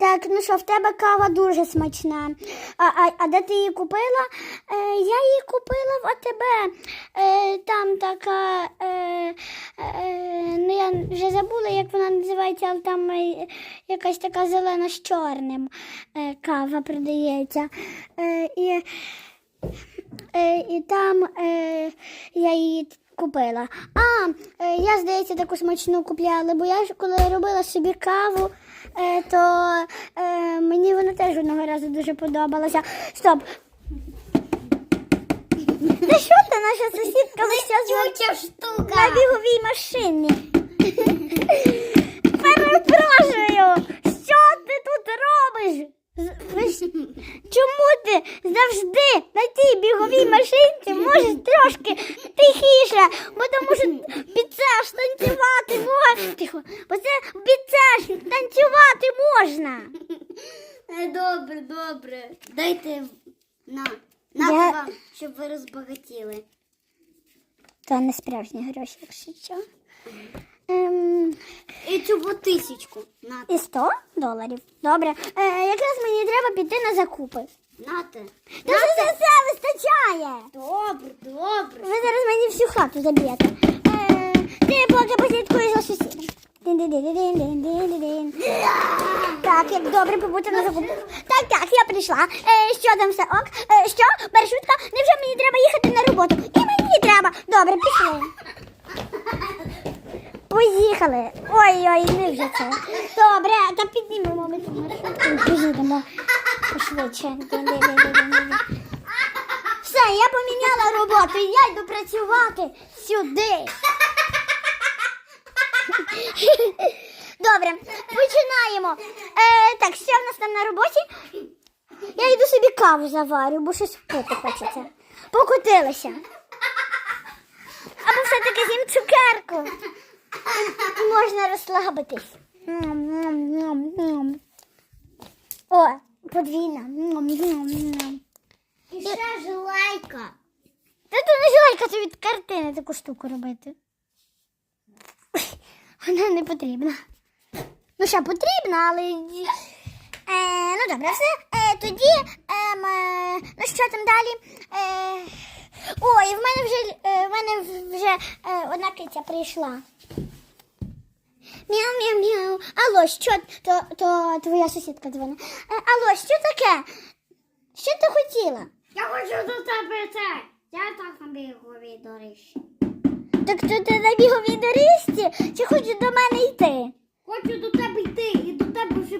Так, ну що, в тебе кава дуже смачна. А, а, а де ти її купила? Е, я її купила в АТБ. Е, там така, е, е, ну я вже забула, як вона називається, але там е, якась така зелена з чорним е, кава продається. Е, і, е, і там е, я її купила. А, е, я, здається, таку смачну купляла, бо я ж коли робила собі каву, е, то е, мені вона теж одного разу дуже подобалася. Стоп. Та що ти, наша сусідка на- штука. на біговій машині? Перепрошую, що ти тут робиш? Чому ти завжди на тій біговій машинці можеш трошки тихіше, бо тому що під танцювати можна. Тихо, бо це під танцювати можна. Добре, добре. Дайте на. На Я- вам, щоб ви розбагатіли. То не справжні гроші, якщо що. Ем, І цю тисячку. На, і 100 доларів. Добре. Е, якраз мені треба піти на закупи. Нате. Та ж за все вистачає. Добре, добре. Ви зараз мені всю хату заб'єте. Е, ти поки послідкуєш за сусідом. Дин-дин-дин-дин-дин-дин-дин. Так, як добре побути на закупу. Так, так, я прийшла. Е, що там все ок? Е, що? Маршрутка? Невже мені треба їхати на роботу? І мені треба. Добре, пішли. Поїхали. Ой-ой, не вже це. Добре, та піднімемо ми ту маршрутку. Поїдемо пошвидше. Все, я поміняла роботу, я йду працювати сюди. Добре, починаємо. Е, так, що в нас там на роботі? Я йду собі каву заварю, бо щось пити хочеться. Покотилися. Або все-таки з'їм цукерку. Можна розслабитись. О, подвійна. І ще желайка. Та то не жилайка, це від картини таку штуку робити. Вона не потрібна. Ну що, потрібна, але. Е, ну добре, все. Е, тоді. Ем, е, ну що там далі? Е, ой, в мене вже, е, в мене вже е, одна киця прийшла. Мяу-мяу-мяу. Що то, то твоя сусідка дзвонить. Е, алло, що таке? Що ти хотіла? Я хочу до тебе це. Я так на біговій доріжці. Так то ти на біговій доріжці чи хочеш до мене йти? Хочу до тебе йти і до тебе вже